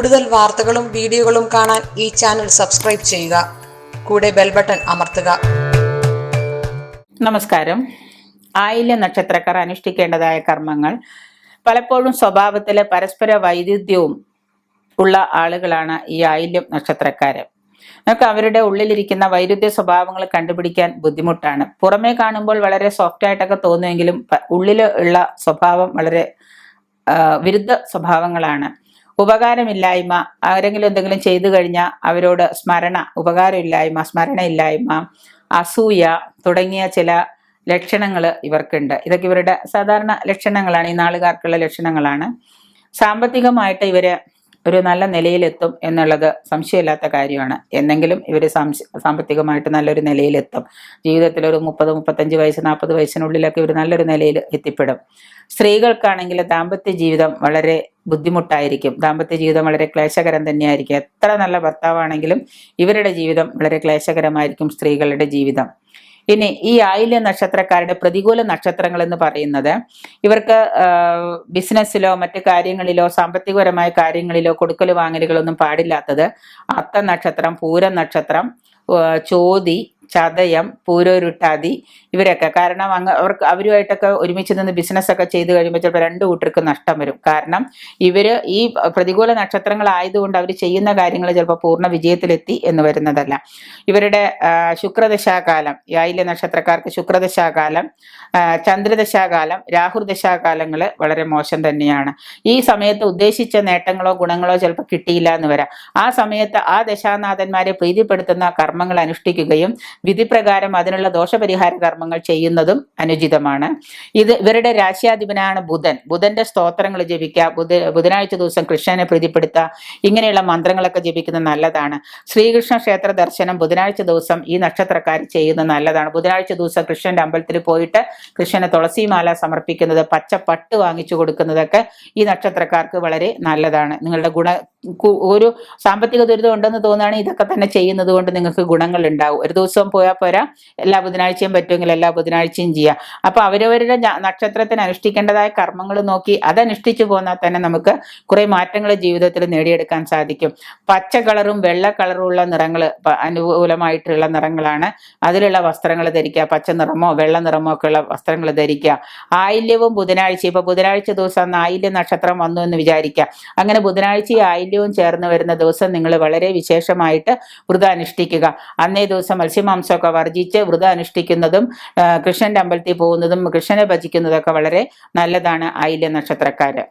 കൂടുതൽ വാർത്തകളും വീഡിയോകളും കാണാൻ ഈ ചാനൽ സബ്സ്ക്രൈബ് ചെയ്യുക. കൂടെ ബെൽ ബട്ടൺ അമർത്തുക. നമസ്കാരം. ആയില്യ നക്ഷത്രക്കാർ അനുഷ്ഠിക്കേണ്ടതായ കർമ്മങ്ങൾ. പലപ്പോഴും സ്വഭാവത്തിലെ പരസ്പര വൈരുദ്ധ്യവും ഉള്ള ആളുകളാണ് ഈ ആയില്യം നക്ഷത്രക്കാര്. നമുക്ക് അവരുടെ ഉള്ളിലിരിക്കുന്ന വൈരുദ്ധ്യ സ്വഭാവങ്ങൾ കണ്ടുപിടിക്കാൻ ബുദ്ധിമുട്ടാണ്. പുറമേ കാണുമ്പോൾ വളരെ സോഫ്റ്റ് ആയിട്ടൊക്കെ തോന്നുമെങ്കിലും ഉള്ളിൽ ഉള്ള സ്വഭാവം വളരെ വിരുദ്ധ സ്വഭാവങ്ങളാണ്. ഉപകാരമില്ലായ്മ ആരെങ്കിലും എന്തെങ്കിലും ചെയ്തു കഴിഞ്ഞാൽ അവരോട് സ്മരണ ഉപകാരമില്ലായ്മ സ്മരണയില്ലായ്മ അസൂയ തുടങ്ങിയ ചില ലക്ഷണങ്ങൾ ഇവർക്കുണ്ട്. ഇതൊക്കെ ഇവരുടെ സാധാരണ ലക്ഷണങ്ങളാണ് ഈ നാളുകാർക്കുള്ള ലക്ഷണങ്ങളാണ്. സാമ്പത്തികമായിട്ട് ഇവർ ഒരു നല്ല നിലയിലെത്തും എന്നുള്ളത് സംശയമില്ലാത്ത കാര്യമാണ്. എന്നെങ്കിലും ഇവർ സാമ്പത്തികമായിട്ട് നല്ലൊരു നിലയിലെത്തും. ജീവിതത്തിൽ ഒരു മുപ്പത് മുപ്പത്തഞ്ച് വയസ്സ് നാൽപ്പത് വയസ്സിനുള്ളിലൊക്കെ ഇവർ നല്ലൊരു നിലയിൽ എത്തിപ്പെടും. സ്ത്രീകൾക്കാണെങ്കിൽ ദാമ്പത്യ ജീവിതം വളരെ ബുദ്ധിമുട്ടായിരിക്കും. ദാമ്പത്യ ജീവിതം വളരെ ക്ലേശകരം തന്നെയായിരിക്കും. എത്ര നല്ല ഭർത്താവാണെങ്കിലും ഇവരുടെ ജീവിതം വളരെ ക്ലേശകരമായിരിക്കും സ്ത്രീകളുടെ ജീവിതം. ഇനി ഈ ആയില്യ നക്ഷത്രക്കാരുടെ പ്രതികൂല നക്ഷത്രങ്ങൾ എന്ന് പറയുന്നത് ഇവർക്ക് ബിസിനസ്സിലോ മറ്റു കാര്യങ്ങളിലോ സാമ്പത്തികപരമായ കാര്യങ്ങളിലോ കൊടുക്കൽ വാങ്ങലുകളൊന്നും പാടില്ലാത്തത് അത്ത നക്ഷത്രം പൂരം നക്ഷത്രം ചോതി ചതയം പൂരോരുട്ടാതി ഇവരൊക്കെ കാരണം അങ്ങ് അവർക്ക് അവരുമായിട്ടൊക്കെ ഒരുമിച്ച് നിന്ന് ബിസിനസ് ഒക്കെ ചെയ്ത് കഴിയുമ്പോൾ ചിലപ്പോൾ രണ്ട് കൂട്ടർക്ക് നഷ്ടം വരും. കാരണം ഇവർ ഈ പ്രതികൂല നക്ഷത്രങ്ങളായതുകൊണ്ട് അവർ ചെയ്യുന്ന കാര്യങ്ങൾ ചിലപ്പോൾ പൂർണ വിജയത്തിലെത്തി എന്ന് വരുന്നതല്ല. ഇവരുടെ ശുക്രദശാകാലം യായിലെ നക്ഷത്രക്കാർക്ക് ശുക്രദശാകാലം ചന്ദ്രദശാകാലം രാഹുർദശാകാലങ്ങൾ വളരെ മോശം തന്നെയാണ്. ഈ സമയത്ത് ഉദ്ദേശിച്ച നേട്ടങ്ങളോ ഗുണങ്ങളോ ചിലപ്പോൾ കിട്ടിയില്ല എന്ന് വരാം. ആ സമയത്ത് ആ ദശാനാഥന്മാരെ പ്രീതിപ്പെടുത്തുന്ന കർമ്മങ്ങൾ അനുഷ്ഠിക്കുകയും വിധിപ്രകാരം അതിനുള്ള ദോഷപരിഹാര കർമ്മങ്ങൾ ചെയ്യുന്നതും അനുചിതമാണ്. ഇത് ഇവരുടെ രാശ്യാധിപനാണ് ബുധൻ. ബുധന്റെ സ്തോത്രങ്ങൾ ജപിക്കുക ബുധ ബുധനാഴ്ച ദിവസം കൃഷ്ണനെ പ്രീതിപ്പെടുത്തുക ഇങ്ങനെയുള്ള മന്ത്രങ്ങളൊക്കെ ജപിക്കുന്നത് നല്ലതാണ്. ശ്രീകൃഷ്ണ ക്ഷേത്ര ദർശനം ബുധനാഴ്ച ദിവസം ഈ നക്ഷത്രക്കാർ ചെയ്യുന്നത് നല്ലതാണ്. ബുധനാഴ്ച ദിവസം കൃഷ്ണന്റെ അമ്പലത്തിൽ പോയിട്ട് കൃഷ്ണനെ തുളസിമാല സമർപ്പിക്കുന്നത് പച്ച പട്ട് വാങ്ങിച്ചു കൊടുക്കുന്നതൊക്കെ ഈ നക്ഷത്രക്കാർക്ക് വളരെ നല്ലതാണ്. നിങ്ങളുടെ ഗുണ ഒരു സാമ്പത്തിക ദുരിതം ഉണ്ടെന്ന് തോന്നുകയാണ് ഇതൊക്കെ തന്നെ ചെയ്യുന്നത് കൊണ്ട് നിങ്ങൾക്ക് ഗുണങ്ങൾ ഉണ്ടാവും. ഒരു ദിവസം പോയാൽ പോരാ എല്ലാ ബുധനാഴ്ചയും പറ്റുമെങ്കിൽ എല്ലാ ബുധനാഴ്ചയും ചെയ്യാം. അപ്പൊ അവരവരുടെ നക്ഷത്രത്തിന് അനുഷ്ഠിക്കേണ്ടതായ കർമ്മങ്ങൾ നോക്കി അതനുഷ്ഠിച്ചു പോന്നാൽ തന്നെ നമുക്ക് കുറെ മാറ്റങ്ങൾ ജീവിതത്തിൽ നേടിയെടുക്കാൻ സാധിക്കും. പച്ച കളറും വെള്ള കളറും ഉള്ള നിറങ്ങൾ അനുകൂലമായിട്ടുള്ള നിറങ്ങളാണ് അതിലുള്ള വസ്ത്രങ്ങൾ ധരിക്കുക. പച്ച നിറമോ വെള്ള നിറമോ ഒക്കെ ഉള്ള വസ്ത്രങ്ങൾ ധരിക്കുക. ആയില്യവും ബുധനാഴ്ച ഇപ്പൊ ബുധനാഴ്ച ദിവസം ആയില്യ നക്ഷത്രം വന്നു എന്ന് വിചാരിക്കുക. അങ്ങനെ ബുധനാഴ്ചയും ആയില്യവും ചേർന്ന് വരുന്ന ദിവസം നിങ്ങൾ വളരെ വിശേഷമായിട്ട് വ്രതം അനുഷ്ഠിക്കുക അന്നേ ദിവസം മത്സ്യമാംസമൊക്കെ വർജിച്ച് വ്രതം അനുഷ്ഠിക്കുന്നതും കൃഷ്ണന്റെ അമ്പലത്തിൽ പോകുന്നതും കൃഷ്ണനെ ഭജിക്കുന്നതൊക്കെ വളരെ നല്ലതാണ് ആയില്യ നക്ഷത്രക്കാര്.